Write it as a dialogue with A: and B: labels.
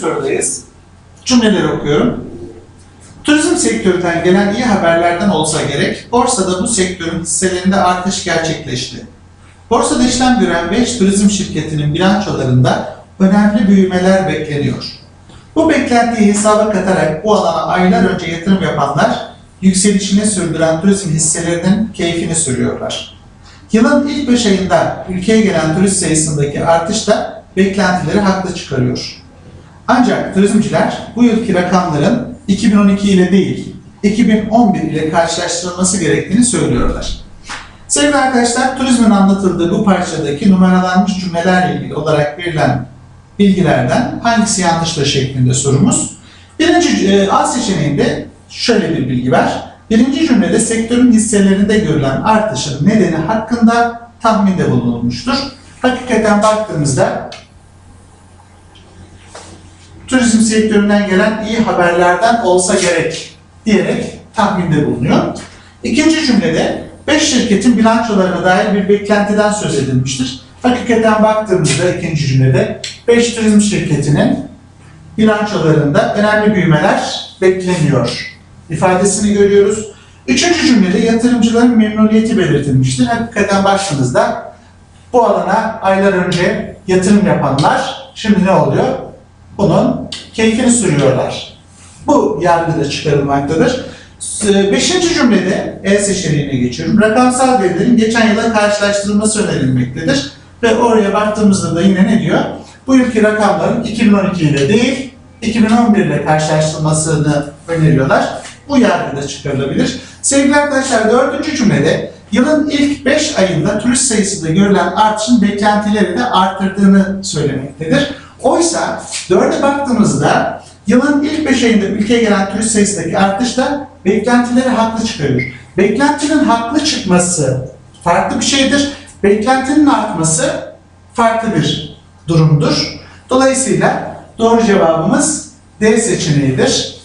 A: sorudayız. Cümleleri okuyorum. Turizm sektöründen gelen iyi haberlerden olsa gerek, borsada bu sektörün hisselerinde artış gerçekleşti. Borsada işlem gören 5 turizm şirketinin bilançolarında önemli büyümeler bekleniyor. Bu beklentiyi hesaba katarak bu alana aylar önce yatırım yapanlar, yükselişini sürdüren turizm hisselerinin keyfini sürüyorlar. Yılın ilk 5 ayında ülkeye gelen turist sayısındaki artış da beklentileri haklı çıkarıyor. Ancak turizmciler bu yılki rakamların 2012 ile değil, 2011 ile karşılaştırılması gerektiğini söylüyorlar. Sevgili arkadaşlar, turizmin anlatıldığı bu parçadaki numaralanmış cümlelerle ilgili olarak verilen bilgilerden hangisi yanlıştır şeklinde sorumuz. Birinci e, A seçeneğinde şöyle bir bilgi var. Birinci cümlede sektörün hisselerinde görülen artışın nedeni hakkında tahminde bulunulmuştur. Hakikaten baktığımızda turizm sektöründen gelen iyi haberlerden olsa gerek diyerek tahminde bulunuyor. İkinci cümlede 5 şirketin bilançolarına dair bir beklentiden söz edilmiştir. Hakikaten baktığımızda ikinci cümlede 5 turizm şirketinin bilançolarında önemli büyümeler bekleniyor ifadesini görüyoruz. Üçüncü cümlede yatırımcıların memnuniyeti belirtilmiştir. Hakikaten baktığımızda bu alana aylar önce yatırım yapanlar şimdi ne oluyor? Bunun keyfini sürüyorlar. Bu yargıda çıkarılmaktadır. S- Beşinci cümlede E seçeneğine geçiyorum. Rakamsal verilerin geçen yıla karşılaştırılması önerilmektedir. Ve oraya baktığımızda da yine ne diyor? Bu yılki rakamların 2012 ile değil, 2011 ile karşılaştırılmasını öneriyorlar. Bu yargıda çıkarılabilir. Sevgili arkadaşlar dördüncü cümlede yılın ilk 5 ayında turist sayısında görülen artışın beklentileri de arttırdığını söylemektedir. Oysa dörde baktığımızda yılın ilk 5 ayında ülkeye gelen turist sayısındaki artış da beklentileri haklı çıkarıyor. Beklentinin haklı çıkması farklı bir şeydir. Beklentinin artması farklı bir durumdur. Dolayısıyla doğru cevabımız D seçeneğidir.